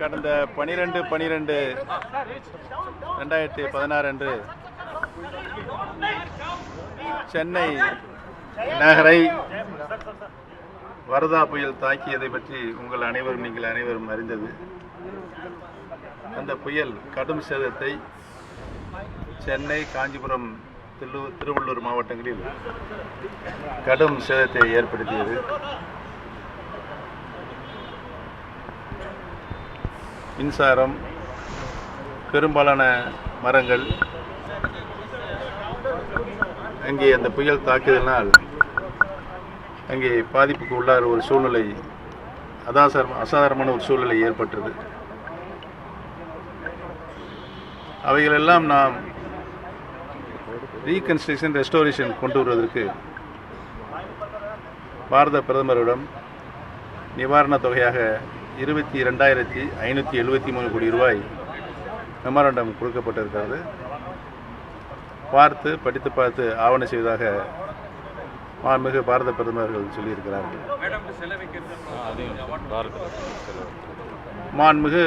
கடந்த பனிரெண்டு பனிரெண்டு ரெண்டாயிரத்தி பதினாறு அன்று சென்னை நகரை வரதா புயல் தாக்கியதை பற்றி உங்கள் அனைவரும் நீங்கள் அனைவரும் அறிந்தது. அந்த புயல் கடும் சேதத்தை சென்னை காஞ்சிபுரம் திருவள்ளூர் மாவட்டங்களில் கடும் சேதத்தை ஏற்படுத்தியது. மின்சாரம் பெரும்பாலான மரங்கள் அங்கே அந்த புயல் தாக்குதலினால் அங்கே பாதிப்புக்கு உள்ளார ஒரு சூழ்நிலை அதாசார அசாதாரணமான ஒரு சூழ்நிலை ஏற்பட்டது. அவைகளெல்லாம் நாம் ரீகன்ஸ்ட்ரக்ஷன் ரெஸ்டோரேஷன் கொண்டு வருவதற்கு பாரத பிரதமரிடம் நிவாரணத் தொகையாக இருபத்தி ரெண்டாயிரத்தி ஐநூற்றி எழுபத்தி மூணு கோடி ரூபாய் மெமராண்டம் கொடுக்கப்பட்டிருக்கிறது. பார்த்து படித்து பார்த்து ஆவணம் செய்வதாக மாண்புமிகு பாரத பிரதமர்கள் சொல்லியிருக்கிறார்கள். மாண்புமிகு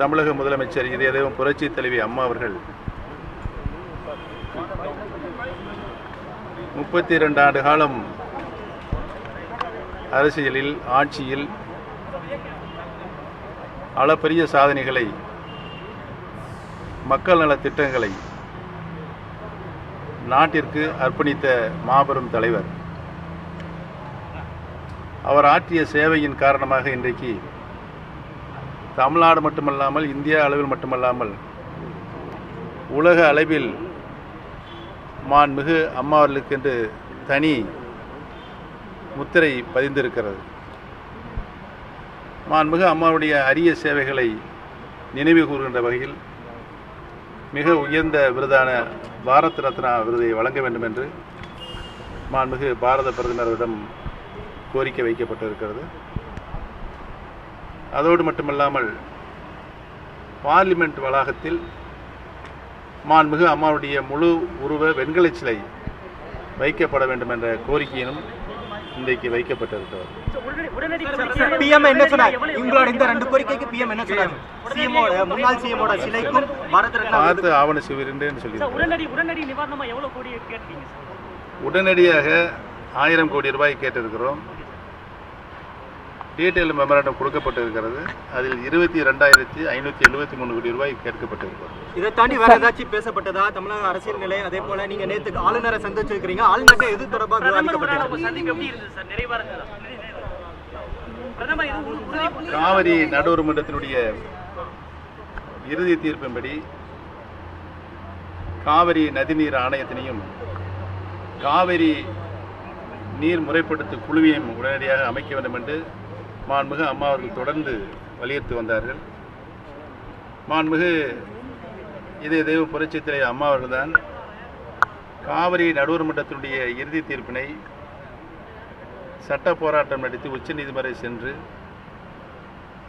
தமிழக முதலமைச்சர் இதயதேவம் புரட்சி தலைவி அம்மா அவர்கள். முப்பத்தி ரெண்டு ஆண்டு காலம் அரசியலில் ஆட்சியில் அளப்பரிய சாதனைகளை மக்கள் நலத் திட்டங்களை நாட்டிற்கு அர்ப்பணித்த மாபெரும் தலைவர். அவர் ஆற்றிய சேவையின் காரணமாக இன்றைக்கு தமிழ்நாடு மட்டுமல்லாமல் இந்தியா அளவில் மட்டுமல்லாமல் உலக அளவில் மாண்புமிகு அம்மா அவர்களுக்கென்று தனி முத்திரை பதிந்திருக்கிறது. மாண்புமிகு அம்மாவுடைய அரிய சேவைகளை நினைவு கூறுகின்ற வகையில் மிக உயர்ந்த விருதான பாரத் ரத்னா விருதை வழங்க வேண்டும் என்று மாண்புமிகு பாரத பிரதமரிடம் கோரிக்கை வைக்கப்பட்டிருக்கிறது. அதோடு மட்டுமல்லாமல் பார்லிமெண்ட் வளாகத்தில் மாண்புமிகு அம்மாவுடைய முழு உருவ வெண்கல சிலை வைக்கப்பட வேண்டும் என்ற கோரிக்கையினும் இன்றைக்கு வைக்கப்பட்டிருக்கிறது. பிஎம் என்ன சொன்னார்? உங்களோட இந்த ரெண்டு கோரிக்கைக்கு பிஎம் என்ன சொன்னார்? சிஎமோட முன்னாள் சிஎமோட சிலைக்கும் பாரத் ரத்னா பார்த்து ஆவண செய்வீர்கள் சொல்லி உடனடி உடனடி நிவாரணமா எவ்வளவு கோடி கேட்டீங்க உடனடியாக ஆயிரம் கோடி ரூபாய் கேட்டிருக்கிறோம். டீட்டெயில் மெமராண்டம் கொடுக்கப்பட்டிருக்கிறது. அதில் இருபத்தி ரெண்டாயிரத்தி ஐநூற்றி எழுபத்தி மூணு கோடி ரூபாய் கேட்கப்பட்டிருக்கிறது இதை தாண்டி வேற ஏதாச்சும் பேசப்பட்டதா? தமிழக அரசியல் நிலை அதே போல நீங்க நேத்து ஆளுநரை சந்திச்சிருக்கீங்க ஆளுநர்கிட்ட எது தொடர்பாக காவிரி நடுவர் மன்றத்தினுடைய இறுதி தீர்ப்பின்படி காவிரி நதிநீர் ஆணையத்தினையும் காவிரி நீர் முறைப்படுத்து குழுவையும் உடனடியாக அமைக்க வேண்டும் என்று மாண்புமிகு அம்மா அவர்கள் தொடர்ந்து வலியுறுத்தி வந்தார்கள். மாண்புமிகு இதய தெய்வ புரட்சித் தலைவர் அம்மா அவர்கள்தான். காவிரி நடுவர் மன்றத்தினுடைய இறுதி தீர்ப்பினை சட்ட போராட்டம் நடத்தி உச்சநீதிமன்றை சென்று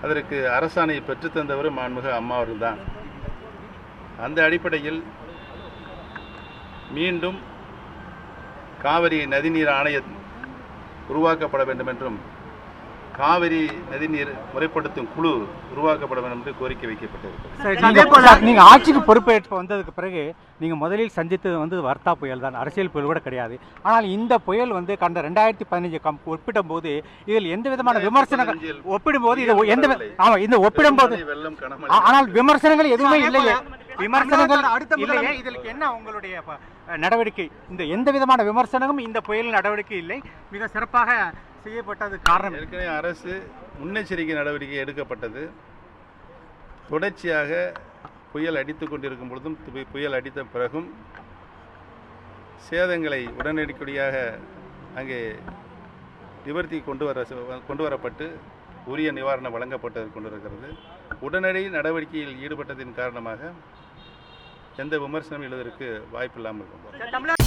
அதற்கு அரசாணையை பெற்றுத்தந்தவர் மாண்புமிகு அம்மா அவர்கள்தான். அந்த அடிப்படையில் மீண்டும் காவிரி நதிநீர் ஆணையம் உருவாக்கப்பட வேண்டும் என்றும் காவிரி நதிநீர் முறைப்படுத்தும் குழு உருவாக்கப்பட வேண்டும் என்று கோரிக்கை வைக்கப்பட்டிருக்கிறது. சரி, நீங்க ஆட்சிக்கு பொறுப்பேற்று வந்ததுக்கு பிறகு நீங்க முதலில் சந்தித்தது வந்து வர்த்தா புயல் தான். அரசியல் புயல் கூட கிடையாது. ஆனால் இந்த புயல் வந்து கடந்த ரெண்டாயிரத்தி பதினஞ்சு கம் ஒப்பிடும்போது இதில் எந்த விதமான விமர்சனங்கள் ஒப்பிடும்போது இது எந்த ஆமா இந்த கனமழை. ஆ- ஆனால் விமர்சனங்கள் எதுவுமே இல்லையே. விமர்சனங்கள் அடுத்த இல்லையே. இதில் என்ன உங்களுடைய நடவடிக்கை? இந்த எந்த விதமான விமர்சனமும் இந்த புயல் நடவடிக்கை இல்லை. மிக சிறப்பாக செய்யப்பட்டது காரணம் ஏற்கனவே அரசு முன்னெச்சரிக்கை நடவடிக்கை எடுக்கப்பட்டது. தொடர்ச்சியாக புயல் அடித்து கொண்டிருக்கும் பொழுதும் புயல் அடித்த பிறகும் சேதங்களை உடனடியாக அங்கே நிவர்த்தி கொண்டு வர கொண்டு வரப்பட்டு உரிய நிவாரணம் வழங்கப்பட்டு கொண்டிருக்கிறது. உடனடி நடவடிக்கையில் ஈடுபட்டதின் காரணமாக எந்த விமர்சனம் எழுவதற்கு வாய்ப்பில்லாமல் இருந்தது தமிழக